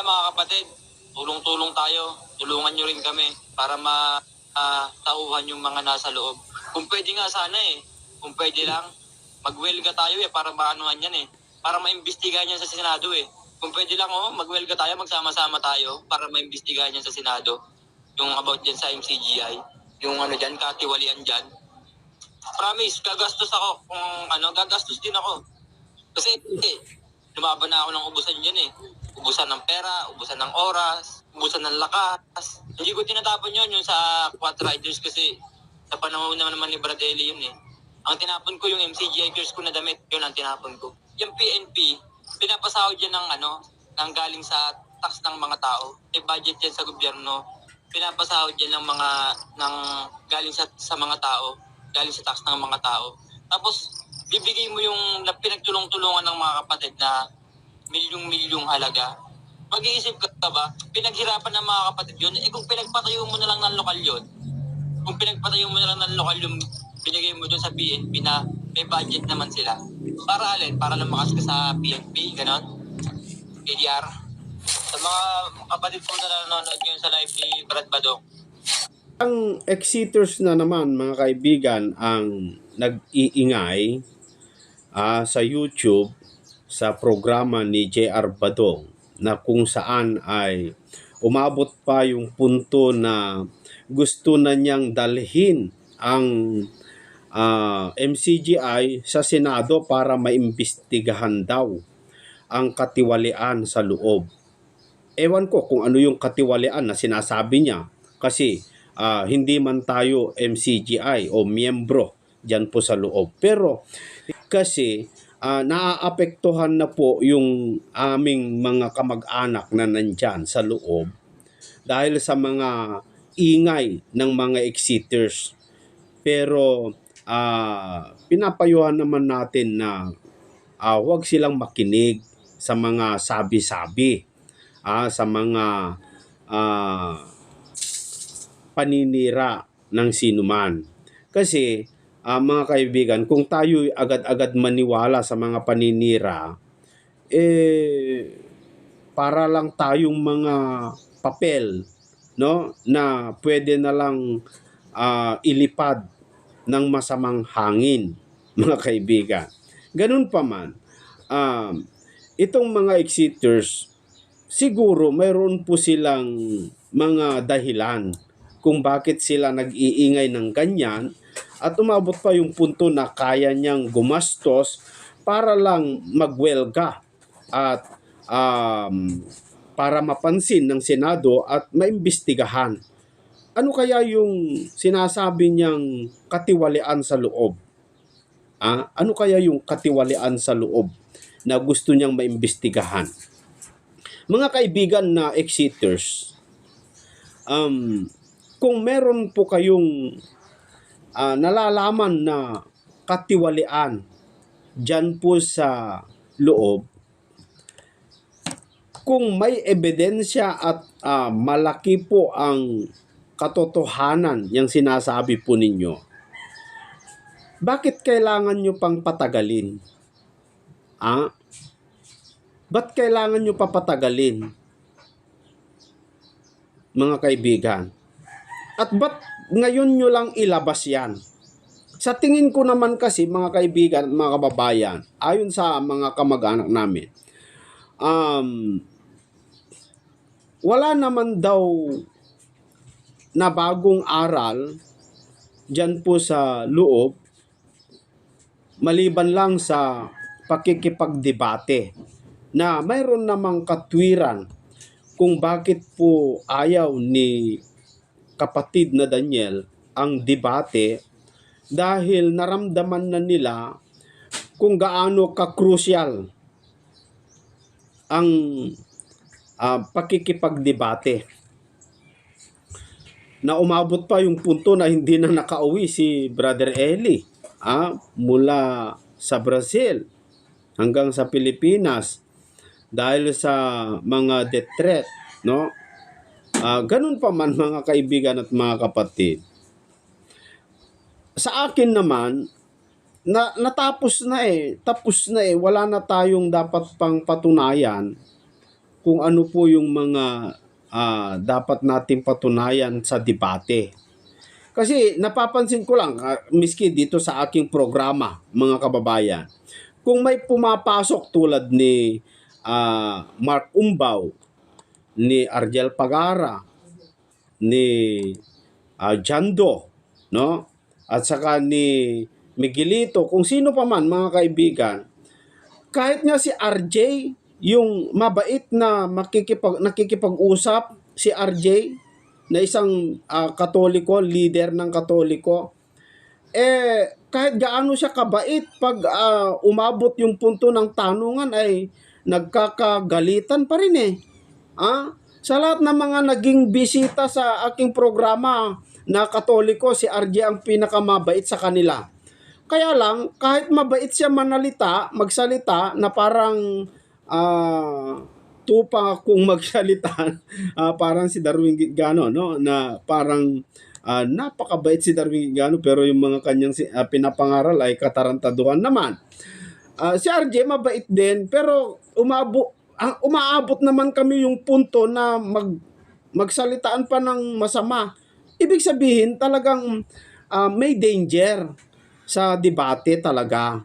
sana mga kapatid, tulong-tulong tayo. Tulungan nyo rin kami para ma ah, tauhan yung mga nasa loob. Kung pwede nga sana eh. Kung pwede lang, mag-welga tayo eh para maanuhan yan eh. Para maimbestigahan yan sa Senado eh. Kung pwede lang oh, mag-welga tayo, magsama-sama tayo para maimbestigahan yan sa Senado. Yung about dyan sa MCGI. Yung ano dyan, katiwalian dyan. Promise, gagastos ako. Kung ano, gagastos din ako. Kasi eh, lumaban na ako ng ubusan dyan eh. Ubusan ng pera, ubusan ng oras, ubusan ng lakas. Hindi ko tinatapon yun yung sa Quad Riders kasi sa panahon naman naman ni Brad Eli yun eh. Ang tinapon ko yung MCGI Gears ko na damit, yun ang tinapon ko. Yung PNP, pinapasahod yan ng ano, ng galing sa tax ng mga tao. May budget yan sa gobyerno. Pinapasahod yan ng mga, ng galing sa, sa mga tao, galing sa tax ng mga tao. Tapos, bibigay mo yung na pinagtulong-tulungan ng mga kapatid na milyong-milyong halaga. Mag-iisip ka ba, pinaghirapan ng mga kapatid yun, eh kung pinagpatayo mo na lang ng lokal yun, kung pinagpatayo mo na lang ng lokal yung binigay mo dun sa PNP na may budget naman sila. Para alin? Para lumakas ka sa PNP, ganon? KDR? Sa mga kapatid ko na nanonood ngayon sa live ni Brad Badong, Ang exiters na naman mga kaibigan ang nag-iingay ah, sa YouTube sa programa ni JR Badong na kung saan ay umabot pa yung punto na gusto na niyang dalhin ang ah, MCGI sa Senado para maimbestigahan daw ang katiwalian sa loob. Ewan ko kung ano yung katiwalian na sinasabi niya kasi ah, hindi man tayo MCGI o miyembro dyan po sa loob. Pero kasi ah, naaapektuhan na po yung aming mga kamag-anak na nandyan sa loob dahil sa mga ingay ng mga exiters. Pero ah, pinapayuhan naman natin na ah, huwag silang makinig sa mga sabi-sabi, ah, sa mga ah, paninira ng sinuman. Kasi ah, mga kaibigan, kung tayo agad-agad maniwala sa mga paninira, eh para lang tayong mga papel no na pwede na lang ah, ilipad ng masamang hangin mga kaibigan. Ganun pa man, um, itong mga exiters, siguro mayroon po silang mga dahilan kung bakit sila nag-iingay ng ganyan at umabot pa yung punto na kaya niyang gumastos para lang magwelga at um, para mapansin ng Senado at maimbestigahan. Ano kaya yung sinasabi niyang katiwalian sa loob? Ah, ano kaya yung katiwalian sa loob na gusto niyang maimbestigahan? Mga kaibigan na exiters, um, kung meron po kayong ah, nalalaman na katiwalian dyan po sa loob, kung may ebidensya at ah, malaki po ang katotohanan yung sinasabi po ninyo, bakit kailangan nyo pang patagalin? Ah? Ba't kailangan nyo papatagalin? Mga kaibigan. At ba't ngayon nyo lang ilabas yan? Sa tingin ko naman kasi mga kaibigan at mga kababayan, ayon sa mga kamag-anak namin, um, wala naman daw na bagong aral dyan po sa loob maliban lang sa pakikipagdebate na mayroon namang katwiran kung bakit po ayaw ni kapatid na Daniel ang debate dahil naramdaman na nila kung gaano ka-crucial ang ah, pakikipagdebate na umabot pa yung punto na hindi na nakauwi si Brother Eli ah, mula sa Brazil hanggang sa Pilipinas dahil sa mga death threat, no? Ah, ganun pa man mga kaibigan at mga kapatid. Sa akin naman, na natapos na eh, tapos na eh, wala na tayong dapat pang patunayan kung ano po yung mga ah, dapat nating patunayan sa debate. Kasi napapansin ko lang, ah, miski dito sa aking programa, mga kababayan, kung may pumapasok tulad ni ah, Mark Umbaw, ni Argel Pagara, ni ah, Jando, no? At saka ni Miguelito, kung sino pa man mga kaibigan, kahit nga si RJ, yung mabait na makikipag, nakikipag-usap, si RJ, na isang ah, katoliko, leader ng katoliko, eh, kahit gaano siya kabait, pag ah, umabot yung punto ng tanungan ay nagkakagalitan pa rin eh. Ah, sa lahat ng mga naging bisita sa aking programa na katoliko, si RJ ang pinakamabait sa kanila. Kaya lang, kahit mabait siya manalita, magsalita, na parang ah, tupa kung magsalita, ah, parang si Darwin Gano, no? Na parang ah, napakabait si Darwin Gano, pero yung mga kanyang ah, pinapangaral ay katarantaduhan naman. Ah, si RJ mabait din, pero umabo, ang umaabot naman kami yung punto na mag magsalitaan pa ng masama. Ibig sabihin talagang ah, may danger sa debate talaga.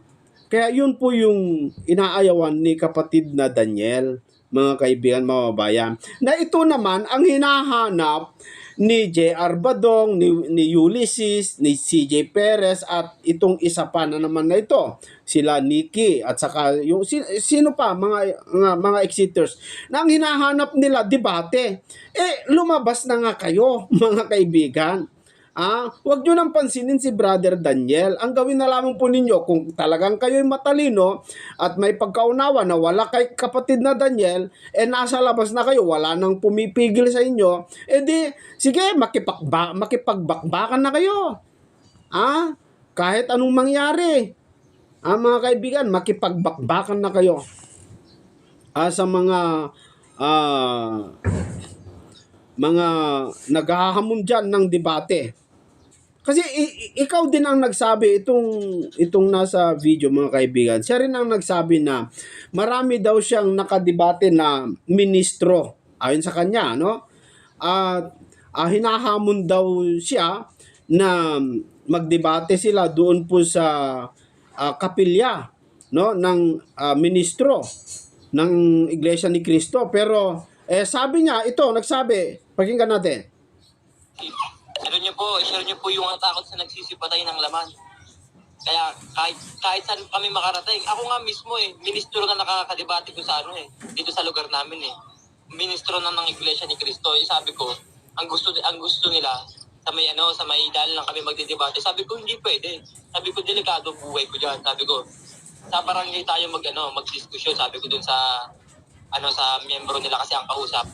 Kaya yun po yung inaayawan ni kapatid na Daniel, mga kaibigan, mga babayan. Na ito naman ang hinahanap ni J.R. Badong, ni, ni Ulysses, ni C.J. Perez at itong isa pa na naman na ito. Sila Nikki at saka yung si- sino pa mga mga, mga exiters na ang hinahanap nila debate. Eh lumabas na nga kayo mga kaibigan. Ah, wag nyo nang pansinin si Brother Daniel. Ang gawin na lamang po ninyo, kung talagang kayo'y matalino at may pagkaunawa na wala kay kapatid na Daniel, eh nasa labas na kayo, wala nang pumipigil sa inyo, eh di, sige, makipagba, makipagbakbakan na kayo. Ah, kahit anong mangyari. Ah, mga kaibigan, makipagbakbakan na kayo. Ah, sa mga ah, mga naghahamon dyan ng debate. Kasi ikaw din ang nagsabi itong itong nasa video mga kaibigan. Siya rin ang nagsabi na marami daw siyang nakadebate na ministro ayon sa kanya, no? At ah, hinahamon daw siya na magdebate sila doon po sa ah, kapilya, no, ng ah, ministro ng Iglesia ni Cristo. Pero eh sabi niya, ito nagsabi, pakinggan natin. Share niyo po, share niyo po yung takot sa nagsisipatay ng laman. Kaya kahit kahit saan kami makarating, ako nga mismo eh, ministro na nakakadebate ko sa ano eh, dito sa lugar namin eh. Ministro na ng Iglesia ni Cristo, eh, sabi ko, ang gusto ang gusto nila sa may ano, sa may dahil lang kami magdedebate. Sabi ko hindi pwede. Sabi ko delikado buhay ko diyan. Sabi ko sa barangay tayo mag ano, magdiskusyon. Sabi ko dun sa ano sa miyembro nila kasi ang kausap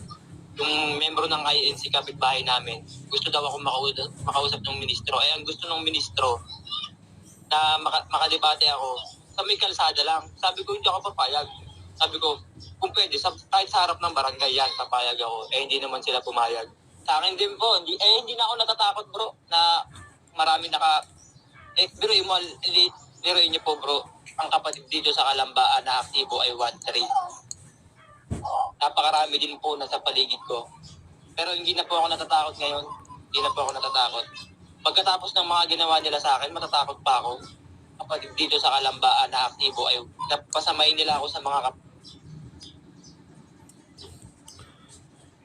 yung membro ng INC kapitbahay namin, gusto daw ako makausap, makausap ng ministro. Eh, ang gusto ng ministro na maka, makadebate ako, sa may kalsada lang. Sabi ko, hindi ako papayag. Sabi ko, kung pwede, sa, kahit sa harap ng barangay yan, papayag ako. Eh, hindi naman sila pumayag. Sa akin din po, hindi, eh, hindi na ako natatakot bro, na marami naka, eh, biruin mo, liruin niyo po bro, ang kapatid dito sa Kalambaan na aktibo ay 1-3 napakarami din po nasa paligid ko. Pero hindi na po ako natatakot ngayon. Hindi na po ako natatakot. Pagkatapos ng mga ginawa nila sa akin, matatakot pa ako. Kapag dito sa Kalambaan na aktibo ay napasamayin nila ako sa mga kap-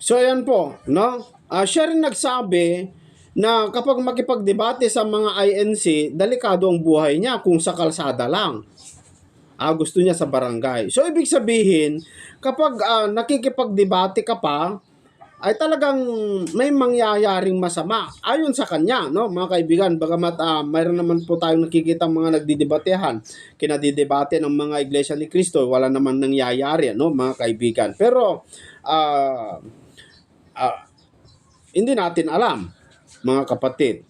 So ayan po, no? Ah, siya rin nagsabi na kapag makipagdebate sa mga INC, delikado ang buhay niya kung sa kalsada lang. Ah, gusto niya sa barangay. So ibig sabihin, kapag ah, nakikipagdebate ka pa, ay talagang may mangyayaring masama. Ayon sa kanya, no, mga kaibigan, bagamat ah, mayroon naman po tayong nakikita mga nagdidebatehan, kinadidebate ng mga iglesia ni Kristo, wala naman nangyayari, no, mga kaibigan. Pero ah ah, hindi natin alam, mga kapatid.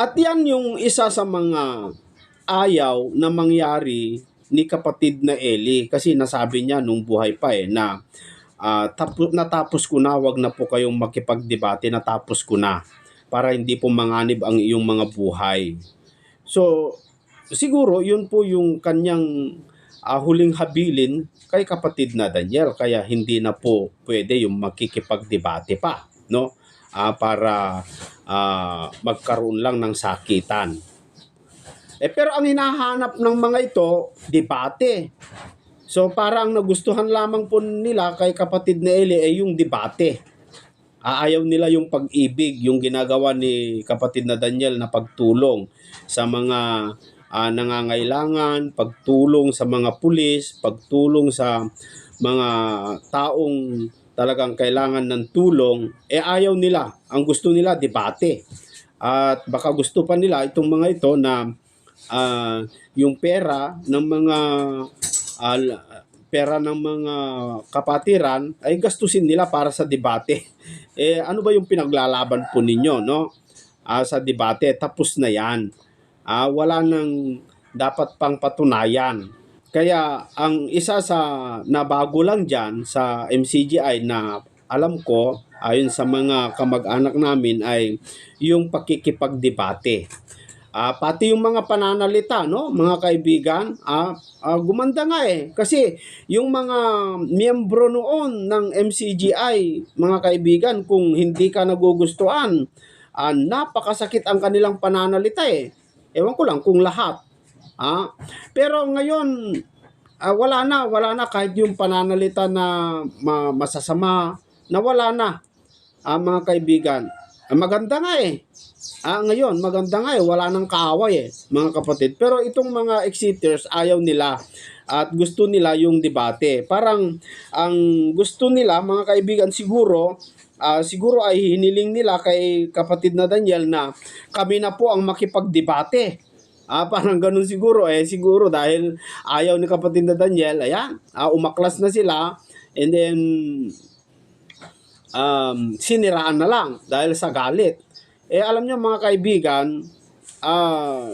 At yan yung isa sa mga ayaw na mangyari ni kapatid na Eli. Kasi nasabi niya nung buhay pa eh na ah, tapo, natapos ko na wag na po kayong makipagdebate natapos ko na para hindi po manganib ang iyong mga buhay. So siguro yun po yung kanyang ah, huling habilin kay kapatid na Daniel. Kaya hindi na po pwede yung makikipagdebate pa no? Ah, para ah, magkaroon lang ng sakitan eh pero ang hinahanap ng mga ito debate so parang nagustuhan lamang po nila kay kapatid na Eli ay yung debate Aayaw nila yung pag-ibig, yung ginagawa ni kapatid na Daniel na pagtulong sa mga ah, nangangailangan, pagtulong sa mga pulis, pagtulong sa mga taong talagang kailangan ng tulong, eh ayaw nila. Ang gusto nila, debate. At baka gusto pa nila itong mga ito na ah, yung pera ng mga ah, pera ng mga kapatiran ay gastusin nila para sa debate. Eh ano ba yung pinaglalaban po ninyo no? Ah, sa debate tapos na 'yan. Ah, wala nang dapat pang patunayan. Kaya ang isa sa nabago lang diyan sa MCGI na alam ko ayon sa mga kamag-anak namin ay yung pakikipagdebate. Ah, pati yung mga pananalita, no, mga kaibigan, ah, ah, gumanda nga eh. Kasi yung mga miyembro noon ng MCGI, mga kaibigan, kung hindi ka nagugustuhan, ah, napakasakit ang kanilang pananalita eh. Ewan ko lang kung lahat. Ah, pero ngayon, ah, wala na, wala na kahit yung pananalita na ma- masasama, nawala na. Ah, mga kaibigan, ah, maganda nga eh. Ah, ngayon, maganda nga eh, wala nang kaaway eh, mga kapatid. Pero itong mga exiters, ayaw nila at gusto nila yung debate. Parang ang gusto nila, mga kaibigan, siguro, ah, siguro ay hiniling nila kay kapatid na Daniel na kami na po ang makipagdebate. Ah, parang ganun siguro eh. Siguro dahil ayaw ni kapatid na Daniel, ayan, ah, umaklas na sila and then um, siniraan na lang dahil sa galit. Eh alam niyo mga kaibigan, ah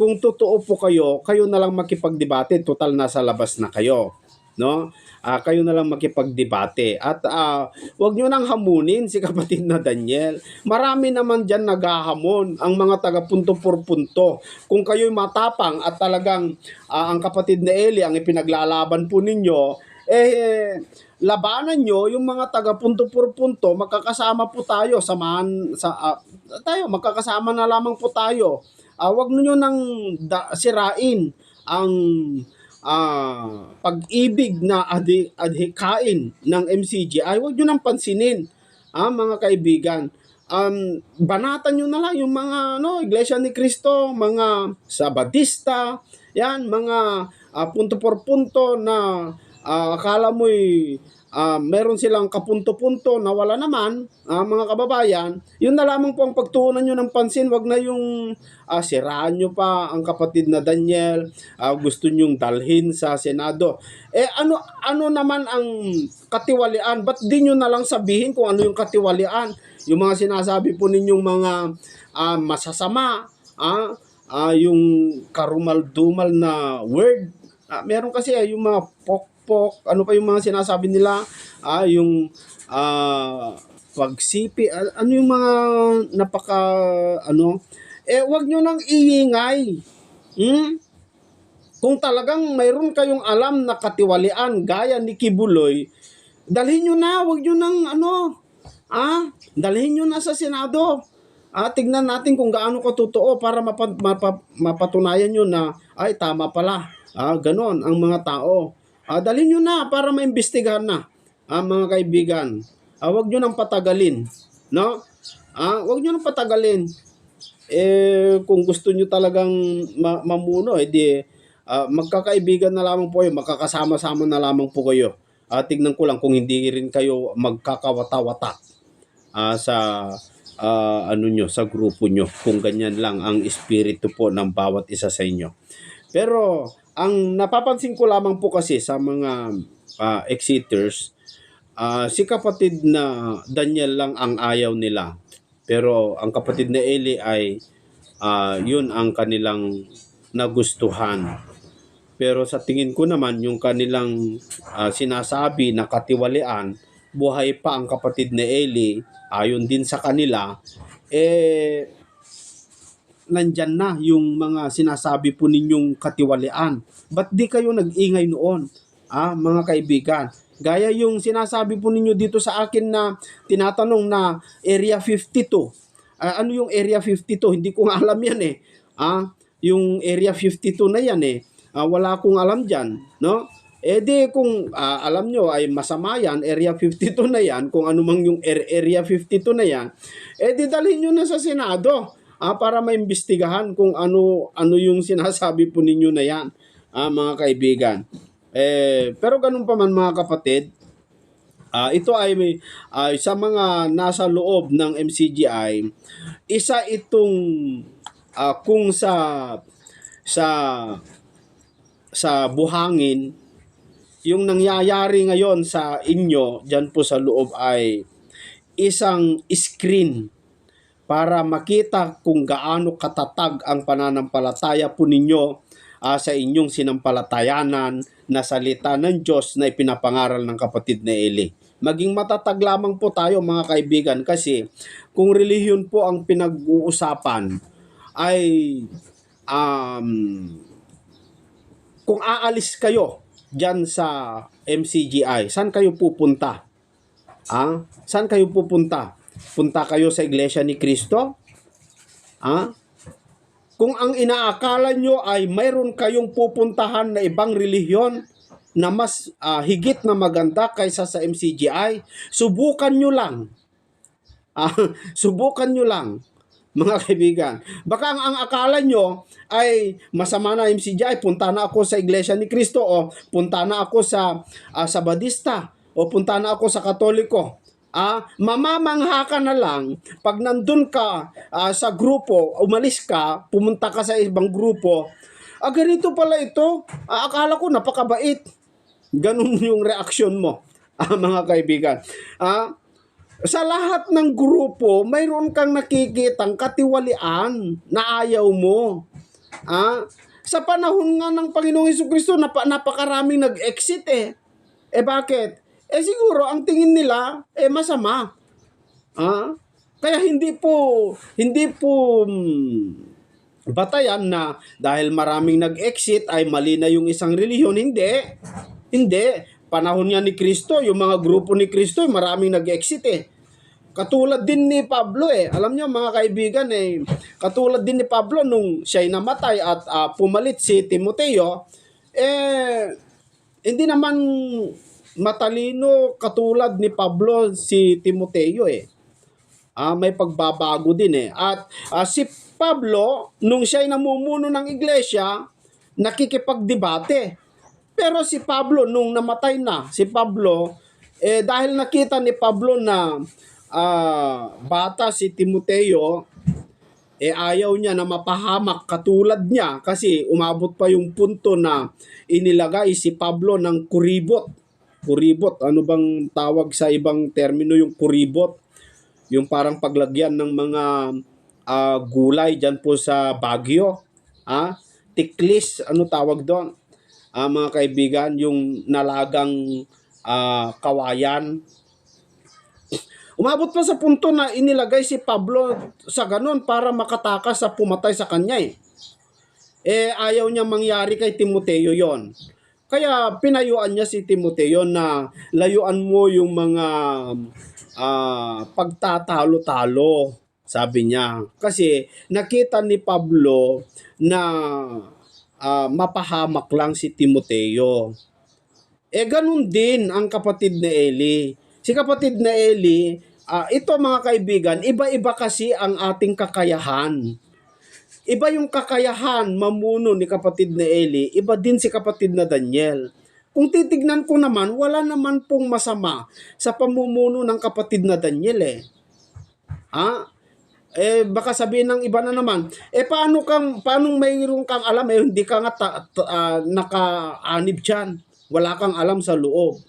kung totoo po kayo, kayo na lang makipagdebate, total nasa labas na kayo, no? Ah, kayo na lang makipagdebate at ah, wag niyo nang hamunin si kapatid na Daniel. Marami naman diyan naghahamon ang mga taga punto por punto. Kung kayo'y matapang at talagang ah, ang kapatid na Eli ang ipinaglalaban po ninyo, eh labanan nyo yung mga taga punto por punto, magkakasama po tayo, samahan sa ah, tayo, magkakasama na lamang po tayo. Ah, wag niyo nang da- sirain ang ah, pag-ibig na adi, adhikain ng MCGI. Wag niyo nang pansinin, ah, mga kaibigan. Um, banatan nyo na lang yung mga no, Iglesia ni Cristo, mga Sabadista, yan, mga ah, punto por punto na ah, akala mo'y ah, meron silang kapunto-punto na wala naman, ah, mga kababayan, yun na lamang po ang pagtuunan nyo ng pansin, wag na yung ah, siraan nyo pa ang kapatid na Daniel, ah, gusto nyong dalhin sa Senado. Eh ano ano naman ang katiwalian? Ba't di nyo na lang sabihin kung ano yung katiwalian? Yung mga sinasabi po ninyong mga ah, masasama, ah, ah, yung karumal-dumal na word. Ah, meron kasi eh, yung mga pokpok, ano pa yung mga sinasabi nila, ah, yung ah, pagsipi, ah, ano yung mga napaka, ano, eh, wag nyo nang iingay. Hmm? Kung talagang mayroon kayong alam na katiwalian gaya ni Kibuloy, dalhin nyo na, wag nyo nang ano, ah, dalhin nyo na sa Senado. Ah, tignan natin kung gaano ka totoo para mapa, mapa, mapatunayan nyo na, ay, tama pala. Ah, ganon ang mga tao. Ah, dalhin nyo na para maimbestigahan na. Ah, mga kaibigan. Ah, wag nyo nang patagalin. No? Ah, wag nyo nang patagalin. Eh, kung gusto nyo talagang ma- mamuno, eh di, ah, magkakaibigan na lamang po kayo, magkakasama-sama na lamang po kayo. Ah, tignan ko lang kung hindi rin kayo magkakawata-wata ah, sa ah, ano nyo, sa grupo nyo. Kung ganyan lang ang espiritu po ng bawat isa sa inyo. Pero, ang napapansin ko lamang po kasi sa mga ah, exiters, ah, si kapatid na Daniel lang ang ayaw nila. Pero ang kapatid na Eli ay ah, yun ang kanilang nagustuhan. Pero sa tingin ko naman yung kanilang ah, sinasabi na katiwalian, buhay pa ang kapatid na Eli, ayon din sa kanila, eh nandyan na yung mga sinasabi po ninyong katiwalian. Ba't di kayo nag-ingay noon, ah, mga kaibigan? Gaya yung sinasabi po ninyo dito sa akin na tinatanong na Area 52. Ah, ano yung Area 52? Hindi ko nga alam yan eh. Ah, yung Area 52 na yan eh. Ah, wala akong alam dyan, no? Eh di kung ah, alam nyo ay masama yan, Area 52 na yan, kung ano mang yung ar- Area 52 na yan, eh di dalhin nyo na sa Senado ah, para maimbestigahan kung ano ano yung sinasabi po ninyo na yan, ah, mga kaibigan. Eh, pero ganun pa man mga kapatid, ah, ito ay may ay sa mga nasa loob ng MCGI, isa itong ah, kung sa sa sa buhangin yung nangyayari ngayon sa inyo dyan po sa loob ay isang screen para makita kung gaano katatag ang pananampalataya po ninyo ah, sa inyong sinampalatayanan na salita ng Diyos na ipinapangaral ng kapatid na Eli. Maging matatag lamang po tayo mga kaibigan kasi kung relihiyon po ang pinag-uusapan ay um, kung aalis kayo dyan sa MCGI, saan kayo pupunta? Ah, saan kayo pupunta? Punta kayo sa iglesia ni Kristo? Ah? Kung ang inaakala nyo ay mayroon kayong pupuntahan na ibang relihiyon na mas ah, higit na maganda kaysa sa MCGI, subukan nyo lang. Ah, subukan nyo lang mga kaibigan. Baka ang, ang akala nyo ay masama na MCGI, punta na ako sa Iglesia ni Cristo o punta na ako sa ah, Sabadista o punta na ako sa Katoliko. Ah, mamamangha ka na lang pag nandun ka ah, sa grupo, umalis ka, pumunta ka sa ibang grupo. Ah, ganito pala ito. Ah, akala ko napakabait. Ganun yung reaksyon mo, ah, mga kaibigan. Ah, sa lahat ng grupo, mayroon kang nakikitang katiwalian na ayaw mo. Ah, sa panahon nga ng Panginoong Kristo, napa, napakaraming nag-exit eh. Eh bakit? Eh siguro ang tingin nila eh masama. Ah? Kaya hindi po hindi po mm, batayan na dahil maraming nag-exit ay mali na yung isang relihiyon. Hindi. Hindi. Panahon niya ni Kristo, yung mga grupo ni Kristo, maraming nag-exit eh. Katulad din ni Pablo eh. Alam niyo mga kaibigan eh, katulad din ni Pablo nung siya'y namatay at ah, pumalit si Timoteo, eh, hindi naman matalino katulad ni Pablo si Timoteo eh. Ah, may pagbabago din eh. At ah, si Pablo, nung siya'y namumuno ng iglesia, nakikipagdebate. Pero si Pablo, nung namatay na, si Pablo, eh, dahil nakita ni Pablo na ah, bata si Timoteo, eh ayaw niya na mapahamak katulad niya kasi umabot pa yung punto na inilagay si Pablo ng kuribot. Kuribot, ano bang tawag sa ibang termino yung kuribot? Yung parang paglagyan ng mga ah, gulay dyan po sa Baguio. Ah, tiklis, ano tawag doon? Ah, mga kaibigan, yung nalagang ah, kawayan. Umabot pa sa punto na inilagay si Pablo sa ganun para makatakas sa pumatay sa kanya eh. Eh ayaw niya mangyari kay Timoteo yon. Kaya pinayuan niya si Timoteo na layuan mo yung mga ah, pagtatalo-talo, sabi niya. Kasi nakita ni Pablo na ah, mapahamak lang si Timoteo. Eh ganun din ang kapatid na Eli. Si kapatid na Eli, ah, ito mga kaibigan, iba-iba kasi ang ating kakayahan. Iba yung kakayahan mamuno ni kapatid na Eli, iba din si kapatid na Daniel. Kung titignan ko naman, wala naman pong masama sa pamumuno ng kapatid na Daniel eh. Ha? Eh baka sabihin ng iba na naman, eh paano kang paano mayroon kang alam eh hindi ka nga ta, ta- ah, naka-anib diyan. Wala kang alam sa loob.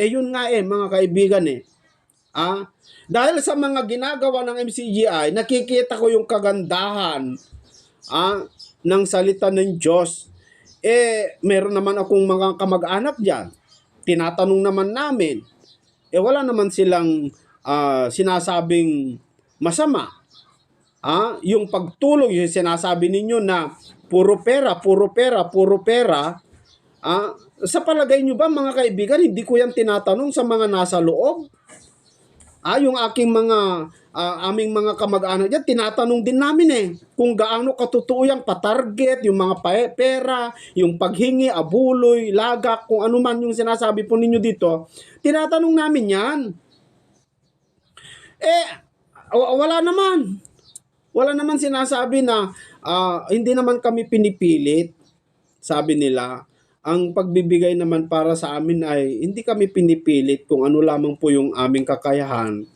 Eh yun nga eh mga kaibigan eh. Ah, dahil sa mga ginagawa ng MCGI, nakikita ko yung kagandahan ah, ng salita ng Diyos. Eh, meron naman akong mga kamag-anak diyan. Tinatanong naman namin. Eh, wala naman silang ah, sinasabing masama. ah, yung pagtulong, yung sinasabi ninyo na puro pera, puro pera, puro pera, ah, sa palagay nyo ba mga kaibigan, hindi ko yan tinatanong sa mga nasa loob? Ah, yung aking mga ah, aming mga kamag-anak diyan, tinatanong din namin eh kung gaano katotoo yung patarget, yung mga pera, yung paghingi, abuloy, lagak, kung ano man yung sinasabi po ninyo dito, tinatanong namin yan. Eh, wala naman. Wala naman sinasabi na ah, hindi naman kami pinipilit, sabi nila. Ang pagbibigay naman para sa amin ay hindi kami pinipilit kung ano lamang po yung aming kakayahan.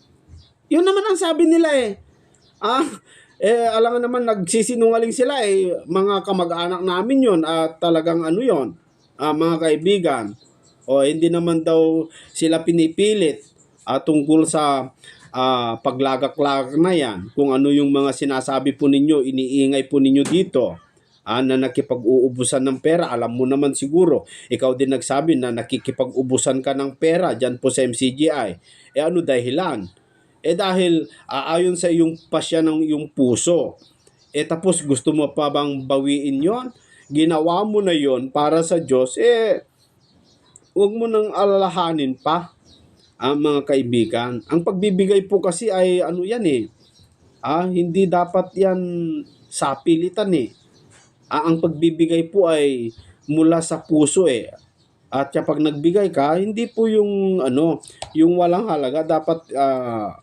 Yun naman ang sabi nila eh. Ah, eh, alam naman, nagsisinungaling sila eh. Mga kamag-anak namin yon at talagang ano yon ah, mga kaibigan. O hindi naman daw sila pinipilit ah, tungkol sa ah, paglagak-lagak na yan. Kung ano yung mga sinasabi po ninyo, iniingay po ninyo dito. Ah, na nakipag-uubusan ng pera, alam mo naman siguro. Ikaw din nagsabi na nakikipag-ubusan ka ng pera dyan po sa MCGI. Eh ano dahilan? Eh dahil ah, ayon sa iyong pasya ng iyong puso. Eh tapos gusto mo pa bang bawiin yon? Ginawa mo na yon para sa Diyos. Eh, huwag mo nang alalahanin pa ang mga kaibigan. Ang pagbibigay po kasi ay ano yan eh. Ah, hindi dapat yan sapilitan eh. Ah, ang pagbibigay po ay mula sa puso eh. At kapag nagbigay ka, hindi po yung ano, yung walang halaga dapat ah,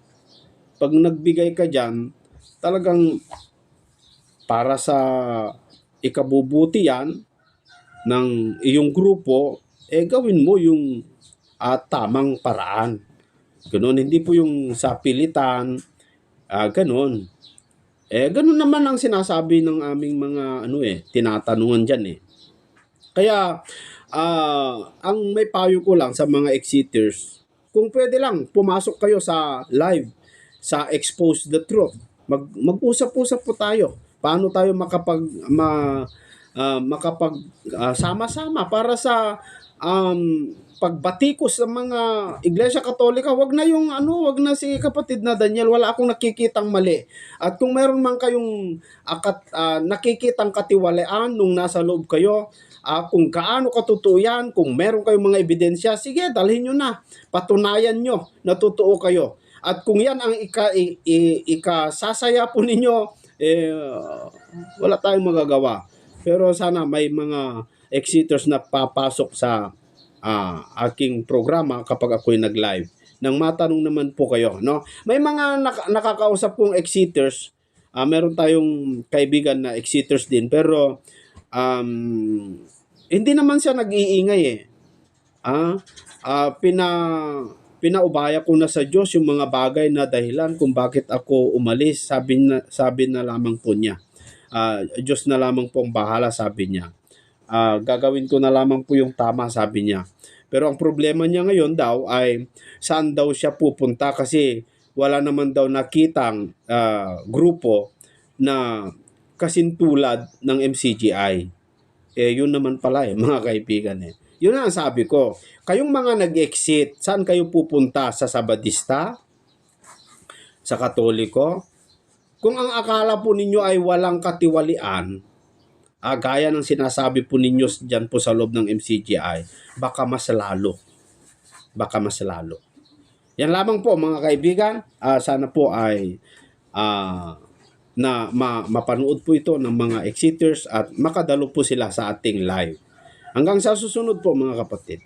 pag nagbigay ka diyan, talagang para sa ikabubuti yan ng iyong grupo, eh gawin mo yung ah, tamang paraan. Ganun, hindi po yung sa pilitan, ah, ganun. Eh, ganun naman ang sinasabi ng aming mga ano eh, tinatanungan dyan eh. Kaya, ah, ang may payo ko lang sa mga exiters, kung pwede lang, pumasok kayo sa live, sa Expose the Truth. Mag, mag-usap-usap po tayo. Paano tayo makapag, ma, ah, makapag ah, sama-sama para sa um, pagbatikos sa mga Iglesia Katolika, wag na yung ano, wag na si kapatid na Daniel, wala akong nakikitang mali. At kung meron man kayong akat, ah, nakikitang katiwalian nung nasa loob kayo, ah, kung kaano katotoo yan, kung meron kayong mga ebidensya, sige, dalhin nyo na. Patunayan nyo na totoo kayo. At kung yan ang ika, i, i- ikasasaya po ninyo, eh, wala tayong magagawa. Pero sana may mga exiters na papasok sa ah, aking programa kapag ako'y nag-live. Nang matanong naman po kayo, no? May mga nak- nakakausap kong exiters, ah, meron tayong kaibigan na exiters din, pero um, hindi naman siya nag-iingay eh. Ah, ah, pina pinaubaya ko na sa Diyos yung mga bagay na dahilan kung bakit ako umalis. Sabi na, sabi na lamang po niya. Ah, Diyos na lamang po ang bahala, sabi niya. Ah, gagawin ko na lamang po yung tama, sabi niya. Pero ang problema niya ngayon daw ay saan daw siya pupunta kasi wala naman daw nakitang ah, grupo na kasintulad ng MCGI. Eh, yun naman pala eh, mga kaibigan eh. Yun ang sabi ko. Kayong mga nag-exit, saan kayo pupunta? Sa Sabadista? Sa Katoliko? Kung ang akala po ninyo ay walang katiwalian, ah, gaya ng sinasabi po ninyo dyan po sa loob ng MCGI, baka mas lalo. Baka mas lalo. Yan lamang po mga kaibigan. Ah, sana po ay ah, na ma, mapanood po ito ng mga exiters at makadalo po sila sa ating live. Hanggang sa susunod po mga kapatid.